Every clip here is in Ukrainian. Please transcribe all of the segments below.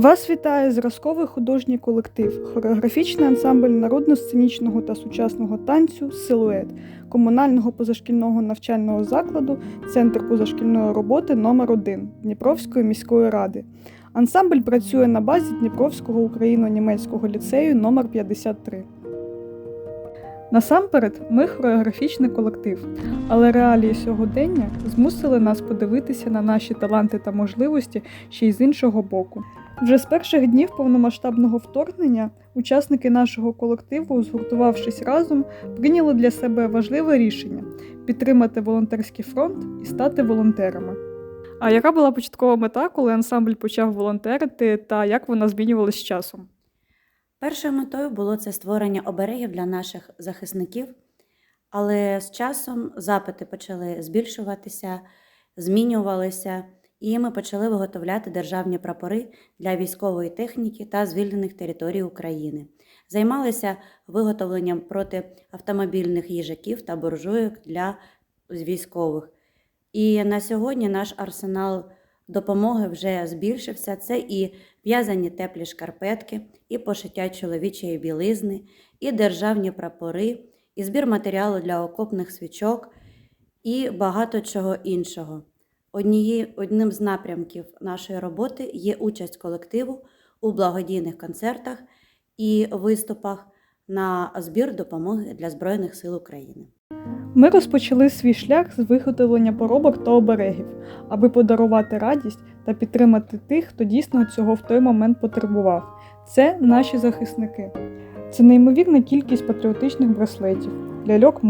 Вас вітає зразковий художній колектив, хореографічний ансамбль народно-сценічного та сучасного танцю Силует комунального позашкільного навчального закладу Центр позашкільної роботи номер 1 Дніпровської міської ради. Ансамбль працює на базі Дніпровського україно-німецького ліцею номер 53. Насамперед, ми хореографічний колектив, але реалії сьогодення змусили нас подивитися на наші таланти та можливості ще й з іншого боку. Вже з перших днів повномасштабного вторгнення учасники нашого колективу, згуртувавшись разом, прийняли для себе важливе рішення підтримати волонтерський фронт і стати волонтерами. А яка була початкова мета, коли ансамбль почав волонтерити, та як вона змінювалася з часом? Першою метою було це створення оберегів для наших захисників, але з часом запити почали збільшуватися, змінювалися, і ми почали виготовляти державні прапори для військової техніки та звільнених територій України. Займалися виготовленням протиавтомобільних їжаків та буржуйок для військових. І на сьогодні наш арсенал допомоги вже збільшився. Це і в'язані теплі шкарпетки, і пошиття чоловічої білизни, і державні прапори, і збір матеріалу для окопних свічок, і багато чого іншого. Одніє, одним з напрямків нашої роботи є участь колективу у благодійних концертах і виступах на збір допомоги для Збройних сил України. Ми розпочали свій шлях з виготовлення поробок та оберегів, аби подарувати радість та підтримати тих, хто дійсно цього в той момент потребував. Це наші захисники. Це неймовірна кількість патріотичних браслетів, ляльок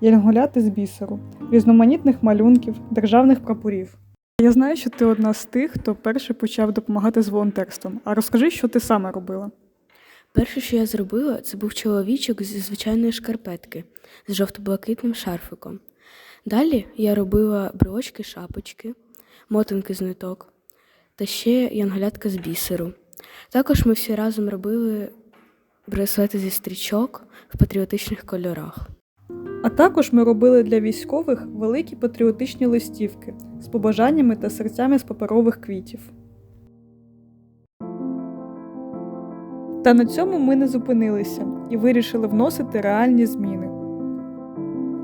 янголяти з бісеру, різноманітних малюнків, державних прапорів. Я знаю, що ти одна з тих, хто перший почав допомагати з волонтерством. А розкажи, що ти саме робила. Перше, що я зробила, це був чоловічок зі звичайної шкарпетки з жовто-блакитним шарфиком. Далі я робила брочки, шапочки, мотинки з ниток та ще янголятка з бісеру. Також ми всі разом робили браслети зі стрічок в патріотичних кольорах. А також ми робили для військових великі патріотичні листівки з побажаннями та серцями з паперових квітів. Та на цьому ми не зупинилися і вирішили вносити реальні зміни.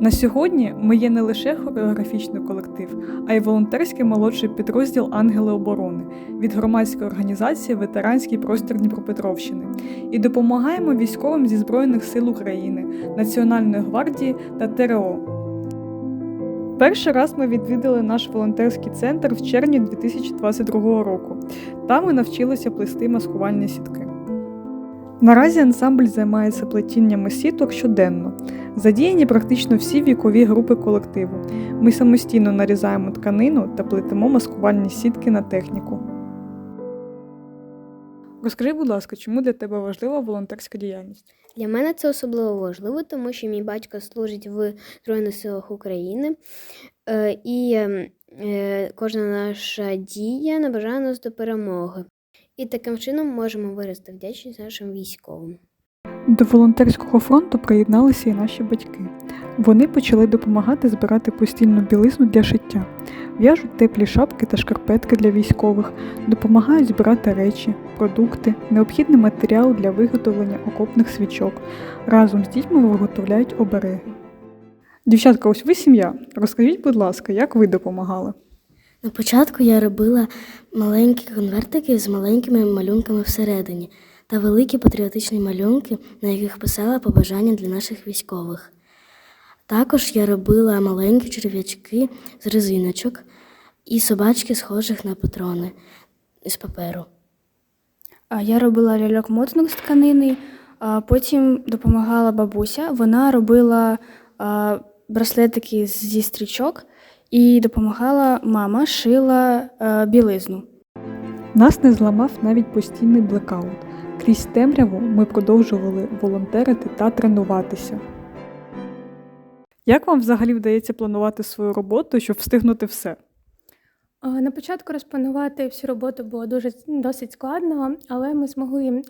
На сьогодні ми є не лише хореографічний колектив, а й волонтерський молодший підрозділ Ангели оборони від громадської організації Ветеранський простір Дніпропетровщини і допомагаємо військовим зі Збройних сил України, Національної гвардії та ТРО. Перший раз ми відвідали наш волонтерський центр в червні 2022 року. Там ми навчилися плести маскувальні сітки. Наразі ансамбль займається плетіннями сіток щоденно. Задіяні практично всі вікові групи колективу. Ми самостійно нарізаємо тканину та плетемо маскувальні сітки на техніку. Розкажи, будь ласка, чому для тебе важлива волонтерська діяльність? Для мене це особливо важливо, тому що мій батько служить в Збройних силах України, е, і е, кожна наша дія наближає нас до перемоги. І таким чином можемо виразити вдячність нашим військовим. До волонтерського фронту приєдналися і наші батьки. Вони почали допомагати збирати постільну білизну для шиття, в'яжуть теплі шапки та шкарпетки для військових, допомагають збирати речі, продукти, необхідний матеріал для виготовлення окопних свічок. Разом з дітьми виготовляють обереги. Дівчатка, ось ви сім'я. Розкажіть, будь ласка, як ви допомагали? На початку я робила маленькі конвертики з маленькими малюнками всередині та великі патріотичні малюнки, на яких писала побажання для наших військових. Також я робила маленькі черв'ячки з резиночок і собачки, схожих на патрони з паперу. Я робила ляльок мотинок з тканини, а потім допомагала бабуся. Вона робила браслетики зі стрічок і допомагала мама, шила е, білизну. Нас не зламав навіть постійний блекаут. Крізь темряву ми продовжували волонтерити та тренуватися. Як вам взагалі вдається планувати свою роботу, щоб встигнути все? А, На початку розпланувати всю роботу було дуже досить складно, але ми змогли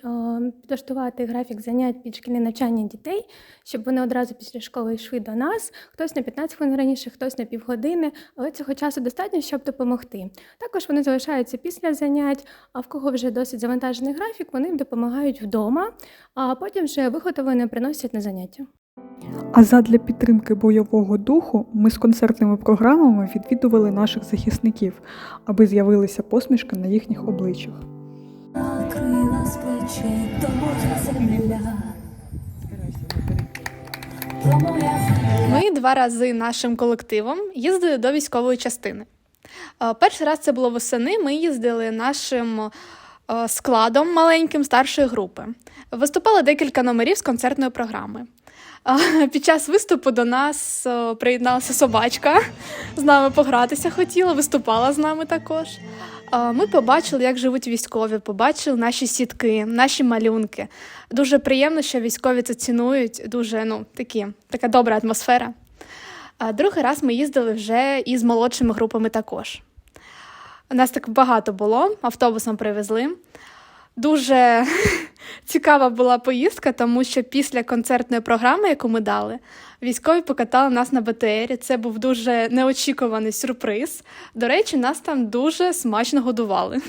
підлаштувати графік занять під шкільне навчання дітей, щоб вони одразу після школи йшли до нас. Хтось на 15 хвилин раніше, хтось на півгодини, але цього часу достатньо, щоб допомогти. Також вони залишаються після занять, а в кого вже досить завантажений графік, вони їм допомагають вдома, а потім вже виготовлене приносять на заняття. А задля підтримки бойового духу ми з концертними програмами відвідували наших захисників, аби з'явилася посмішка на їхніх обличчях. Ми два рази нашим колективом їздили до військової частини. Е, Перший раз це було восени. Ми їздили нашим е, складом маленьким старшої групи. Виступали декілька номерів з концертної програми. Під час виступу до нас приєдналася собачка, з нами погратися хотіла, виступала з нами також. Ми побачили, як живуть військові, побачили наші сітки, наші малюнки. Дуже приємно, що військові це цінують. Дуже ну такі, така добра атмосфера. Другий раз ми їздили вже із молодшими групами також. Нас так багато було, автобусом привезли. Дуже цікава була поїздка, тому що після концертної програми, яку ми дали, військові покатали нас на БТРі. Це був дуже неочікуваний сюрприз. До речі, нас там дуже смачно годували.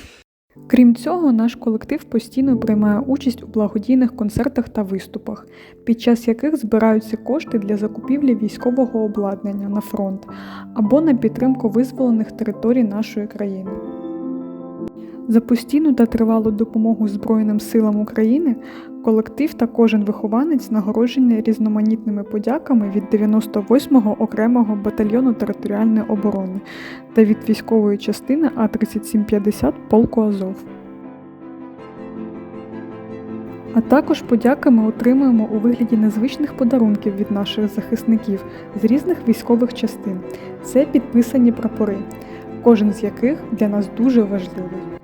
Крім цього, наш колектив постійно приймає участь у благодійних концертах та виступах, під час яких збираються кошти для закупівлі військового обладнання на фронт або на підтримку визволених територій нашої країни. За постійну та тривалу допомогу Збройним силам України колектив та кожен вихованець нагороджені різноманітними подяками від 98-го окремого батальйону територіальної оборони та від військової частини А3750 полку Азов. А також подяки ми отримуємо у вигляді незвичних подарунків від наших захисників з різних військових частин. Це підписані прапори, кожен з яких для нас дуже важливий.